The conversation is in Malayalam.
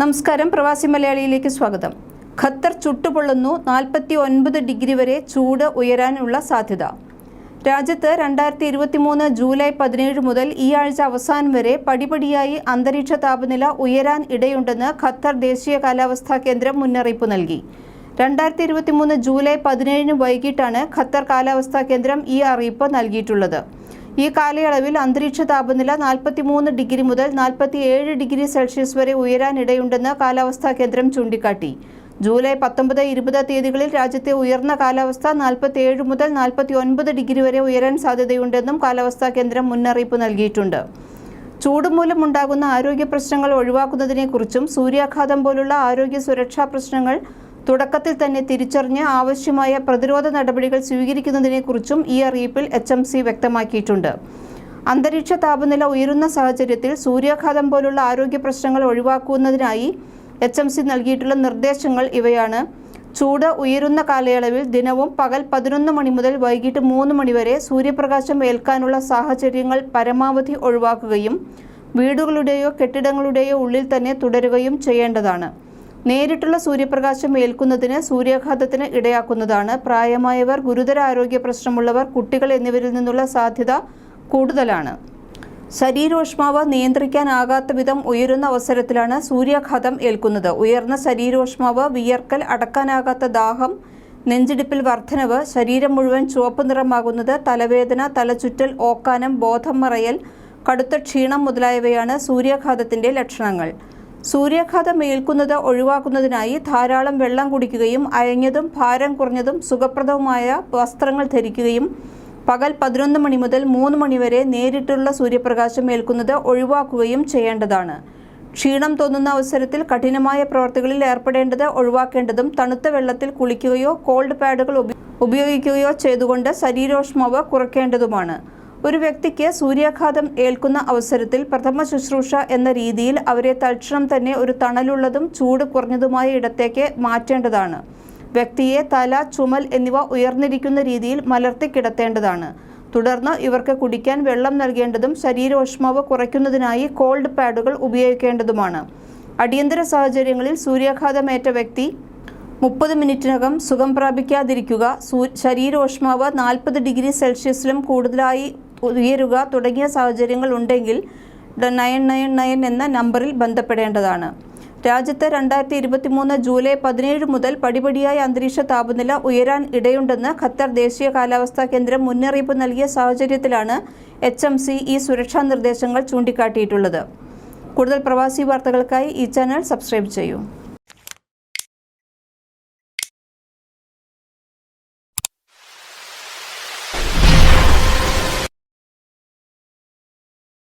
നമസ്കാരം. പ്രവാസി മലയാളിയിലേക്ക് സ്വാഗതം. ഖത്തർ ചുട്ടുപൊള്ളുന്നു. നാൽപ്പത്തി ഒൻപത് ഡിഗ്രി വരെ ചൂട് ഉയരാനുള്ള സാധ്യത. രാജ്യത്ത് രണ്ടായിരത്തി ഇരുപത്തി മൂന്ന് ജൂലൈ പതിനേഴ് മുതൽ ഈ ആഴ്ച അവസാനം വരെ പടിപടിയായി അന്തരീക്ഷ താപനില ഉയരാൻ ഇടയുണ്ടെന്ന് ഖത്തർ ദേശീയ കാലാവസ്ഥാ കേന്ദ്രം മുന്നറിയിപ്പ് നൽകി. രണ്ടായിരത്തി ഇരുപത്തി മൂന്ന് ജൂലൈ പതിനേഴിന് വൈകിട്ടാണ് ഖത്തർ കാലാവസ്ഥാ കേന്ദ്രം ഈ അറിയിപ്പ് നൽകിയിട്ടുള്ളത്. ഈ കാലയളവിൽ അന്തരീക്ഷ താപനില നാൽപ്പത്തിമൂന്ന് ഡിഗ്രി മുതൽ നാൽപ്പത്തിയേഴ് ഡിഗ്രി സെൽഷ്യസ് വരെ ഉയരാനിടയുണ്ടെന്ന് കാലാവസ്ഥാ കേന്ദ്രം ചൂണ്ടിക്കാട്ടി. ജൂലൈ പത്തൊമ്പത് ഇരുപത് തീയതികളിൽ രാജ്യത്തെ ഉയർന്ന കാലാവസ്ഥ നാൽപ്പത്തിയേഴ് മുതൽ നാൽപ്പത്തി ഒൻപത് ഡിഗ്രി വരെ ഉയരാൻ സാധ്യതയുണ്ടെന്നും കാലാവസ്ഥാ കേന്ദ്രം മുന്നറിയിപ്പ് നൽകിയിട്ടുണ്ട്. ചൂട് മൂലമുണ്ടാകുന്ന ആരോഗ്യ പ്രശ്നങ്ങൾ ഒഴിവാക്കുന്നതിനെക്കുറിച്ചും സൂര്യാഘാതം പോലുള്ള ആരോഗ്യ സുരക്ഷാ പ്രശ്നങ്ങൾ തുടക്കത്തിൽ തന്നെ തിരിച്ചറിഞ്ഞ് ആവശ്യമായ പ്രതിരോധ നടപടികൾ സ്വീകരിക്കുന്നതിനെക്കുറിച്ചും ഈ അറിയിപ്പിൽ എച്ച് എം സി വ്യക്തമാക്കിയിട്ടുണ്ട്. അന്തരീക്ഷ താപനില ഉയരുന്ന സാഹചര്യത്തിൽ സൂര്യാഘാതം പോലുള്ള ആരോഗ്യ പ്രശ്നങ്ങൾ ഒഴിവാക്കുന്നതിനായി എച്ച് എം സി നൽകിയിട്ടുള്ള നിർദ്ദേശങ്ങൾ ഇവയാണ്. ചൂട് ഉയരുന്ന കാലയളവിൽ ദിനവും പകൽ പതിനൊന്ന് മണി മുതൽ വൈകിട്ട് മൂന്ന് മണി വരെ സൂര്യപ്രകാശം ഏൽക്കാനുള്ള സാഹചര്യങ്ങൾ പരമാവധി ഒഴിവാക്കുകയും വീടുകളുടെയോ കെട്ടിടങ്ങളുടെയോ ഉള്ളിൽ തന്നെ തുടരുകയും ചെയ്യേണ്ടതാണ്. നേരിട്ടുള്ള സൂര്യപ്രകാശം ഏൽക്കുന്നതിന് സൂര്യാഘാതത്തിന് ഇടയാക്കുന്നതാണ്. പ്രായമായവർ ഗുരുതര ആരോഗ്യ പ്രശ്നമുള്ളവർ കുട്ടികൾ എന്നിവരിൽ നിന്നുള്ള സാധ്യത കൂടുതലാണ്. ശരീരോഷ്മാവ് നിയന്ത്രിക്കാനാകാത്ത വിധം ഉയരുന്ന അവസരത്തിലാണ് സൂര്യാഘാതം ഏൽക്കുന്നത്. ഉയർന്ന ശരീരോഷ്മാവ് വിയർക്കൽ അടക്കാനാകാത്ത ദാഹം നെഞ്ചിടിപ്പിൽ വർധനവ് ശരീരം മുഴുവൻ ചുവപ്പ് നിറമാകുന്നത് തലവേദന തലചുറ്റൽ ഓക്കാനം ബോധം മറയൽ കടുത്ത ക്ഷീണം മുതലായവയാണ് സൂര്യാഘാതത്തിന്റെ ലക്ഷണങ്ങൾ. സൂര്യാഘാതം ഏൽക്കുന്നത് ഒഴിവാക്കുന്നതിനായി ധാരാളം വെള്ളം കുടിക്കുകയും അയഞ്ഞതും ഭാരം കുറഞ്ഞതും സുഖപ്രദവുമായ വസ്ത്രങ്ങൾ ധരിക്കുകയും പകൽ പതിനൊന്ന് മണി മുതൽ മൂന്ന് മണിവരെ നേരിട്ടുള്ള സൂര്യപ്രകാശം ഏൽക്കുന്നത് ഒഴിവാക്കുകയും ചെയ്യേണ്ടതാണ്. ക്ഷീണം തോന്നുന്ന അവസരത്തിൽ കഠിനമായ പ്രവർത്തികളിൽ ഏർപ്പെടേണ്ടത് ഒഴിവാക്കേണ്ടതും തണുത്ത വെള്ളത്തിൽ കുളിക്കുകയോ കോൾഡ് പാഡുകൾ ഉപയോഗിക്കുകയോ ചെയ്തുകൊണ്ട് ശരീരോഷ്മാവ് കുറയ്ക്കേണ്ടതുമാണ് ഒരു വ്യക്തിക്ക് സൂര്യാഘാതം ഏൽക്കുന്ന അവസരത്തിൽ പ്രഥമ ശുശ്രൂഷ എന്ന രീതിയിൽ അവരെ തൽക്ഷണം തന്നെ ഒരു തണലുള്ളതും ചൂട് കുറഞ്ഞതുമായ ഇടത്തേക്ക് മാറ്റേണ്ടതാണ്. വ്യക്തിയെ തല ചുമൽ എന്നിവ ഉയർന്നിരിക്കുന്ന രീതിയിൽ മലർത്തി കിടത്തേണ്ടതാണ്. തുടർന്ന് ഇവർക്ക് കുടിക്കാൻ വെള്ളം നൽകേണ്ടതും ശരീരോഷ്മാവ് കുറയ്ക്കുന്നതിനായി കോൾഡ് പാഡുകൾ ഉപയോഗിക്കേണ്ടതുമാണ്. അടിയന്തര സാഹചര്യങ്ങളിൽ സൂര്യാഘാതമേറ്റ വ്യക്തി മുപ്പത് മിനിറ്റിനകം സുഖം പ്രാപിക്കാതിരിക്കുക ശരീരോഷ്മാവ് നാൽപ്പത് ഡിഗ്രി സെൽഷ്യസിലും കൂടുതലായി ഉയരുക തുടങ്ങിയ സാഹചര്യങ്ങൾ ഉണ്ടെങ്കിൽ നയൻ നയൻ നയൻ എന്ന നമ്പറിൽ ബന്ധപ്പെടേണ്ടതാണ്. രാജ്യത്ത് രണ്ടായിരത്തി ഇരുപത്തി മൂന്ന് ജൂലൈ പതിനേഴ് മുതൽ പടിപടിയായി അന്തരീക്ഷ താപനില ഉയരാൻ ഇടയുണ്ടെന്ന് ഖത്തർ ദേശീയ കാലാവസ്ഥാ കേന്ദ്രം മുന്നറിയിപ്പ് നൽകിയ സാഹചര്യത്തിലാണ് എച്ച് എം സി ഈ സുരക്ഷാ നിർദ്ദേശങ്ങൾ ചൂണ്ടിക്കാട്ടിയിട്ടുള്ളത്. കൂടുതൽ പ്രവാസി വാർത്തകൾക്കായി ഈ ചാനൽ സബ്സ്ക്രൈബ് ചെയ്യൂ.